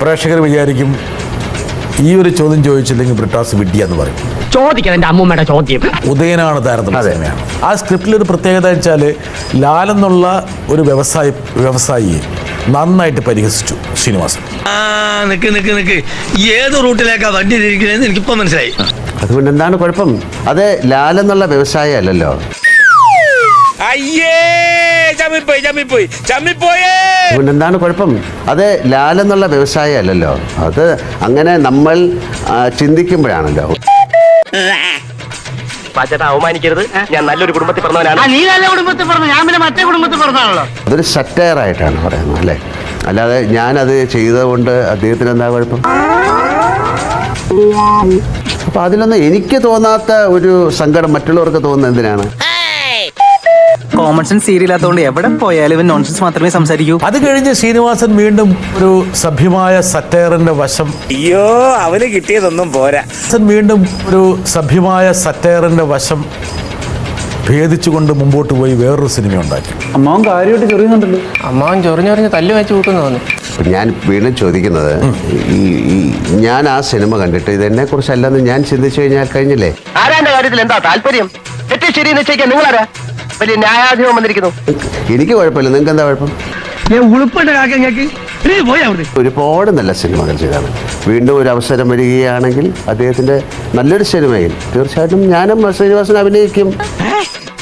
പ്രേക്ഷകർ വിചാരിക്കും ഈ ഒരു ചോദ്യം ചോദിച്ചില്ലെങ്കിൽ ബ്രിട്ടാസ് വിഡ്ഢിയെന്ന് പറയും. ചോദിക്കാൻ എന്റെ അമ്മൂമ്മയുടെ ചോദ്യം. ഉദയനാണ് താരതമ്യം ആ സ്ക്രിപ്റ്റിൽ ഒരു പ്രത്യേകത വെച്ചാൽ ലാലെന്നുള്ള ഒരു വ്യവസായ വ്യവസായിയെ നന്നായിട്ട് പരിഹസിച്ചു ശ്രീനിവാസൻ. ആ നിക്ക് നിക്ക് നിക്ക്. ഏത് റൂട്ടിലേക്കാ വണ്ടി തിരിക്കണേന്ന് എനിക്കിപ്പോ മനസ്സിലായി. അതുകൊണ്ട് എന്താണ് കുഴപ്പം? അത് ലാലെന്നുള്ള വ്യവസായ അല്ലല്ലോ. അയ്യേ! ചമ്മിപ്പോയി ചമ്മിപ്പോയി ചമ്മിപ്പോയേ എന്താണ് കുഴപ്പം? അത് ലാലെന്നുള്ള വ്യവസായം അല്ലല്ലോ. അത് അങ്ങനെ നമ്മൾ ആ, ചിന്തിക്കുമ്പോഴാണല്ലോ. പാച്ചേട്ടാ അവമാനിക്കരുത്. ഞാൻ നല്ലൊരു കുടുംബത്തിൽ പറഞ്ഞവനാണ്. നീ നല്ല കുടുംബത്തിൽ പറഞ്ഞു. ഞാൻ പിന്നെ മറ്റേ കുടുംബത്തിൽ പറഞ്ഞാണല്ലോ അതൊരു സറ്റയറായിട്ടാണ് പറയുന്നത് അല്ലേ? അല്ലാതെ ഞാനത് ചെയ്തതുകൊണ്ട് അദ്ദേഹത്തിന് എന്താ കുഴപ്പം? അപ്പൊ അതിലൊന്നും എനിക്ക് തോന്നാത്ത ഒരു സങ്കടം മറ്റുള്ളവർക്ക് തോന്നുന്നത് എന്തിനാണ്? കോമൺ സെൻസ് സീരിയലാത്തതുകൊണ്ട് എവിടെ പോയാലും ഇവൻ നോൺസെൻസ് മാത്രമേ സംസാരിക്കൂ. അത് കഴിഞ്ഞ് ശ്രീനിവാസൻ വീണ്ടും ഒരു സഭ്യമായ സറ്റയറിന്റെ വശം അയ്യോ അവന് കിട്ടിയതൊന്നും പോരാ. വീണ്ടും ഒരു സഭ്യമായ സറ്റയറിന്റെ വശം ഭേദിച്ചുകൊണ്ട് മുമ്പോട്ട് പോയി വേറൊരു സിനിമ ഉണ്ടാക്കി. അമ്മാവൻ കാര്യമായിട്ട് ചെറിയുന്നുണ്ടല്ലോ അമ്മാവൻ ചൊറിഞ്ഞൊറിഞ്ഞ് തല്ലു വെച്ച് കൂട്ടുന്നു തോന്നുന്നു ഞാൻ വീണ്ടും ചോദിക്കുന്നത് ഈ ഈ ഞാൻ ആ സിനിമ കണ്ടിട്ട് ഇതെന്നെ കുറിച്ചല്ലെന്ന് ഞാൻ ചിന്തിച്ചു കഴിഞ്ഞാൽ കഴിഞ്ഞില്ലേ? ആരാന്റെ കാര്യത്തിൽ എന്താ താല്പര്യം? തെറ്റി ശരി നിശ്ചയിക്കാൻ നിങ്ങളാരാ? വലിയ ന്യായാധിപം വന്നിരിക്കുന്നു. എനിക്ക് കുഴപ്പമില്ല. നിങ്ങൾക്ക് എന്താ കുഴപ്പം? ഒരുപാട് നല്ല സിനിമകൾ ചെയ്താണ്. വീണ്ടും ഒരു അവസരം വരികയാണെങ്കിൽ അദ്ദേഹത്തിന്റെ നല്ലൊരു സിനിമയിൽ തീർച്ചയായിട്ടും ഞാനും ശ്രീനിവാസൻ അഭിനയിക്കും.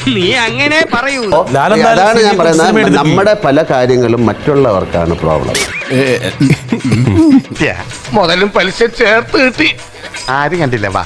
നീ അങ്ങനെ പറയൂ. അതാണ് ഞാൻ പറയുന്നത്. നമ്മുടെ പല കാര്യങ്ങളും മറ്റുള്ളവർക്കാണ് പ്രോബ്ലം. മുതലും പലിശ ചേർത്ത് കിട്ടി. ആരും കണ്ടില്ല വാ.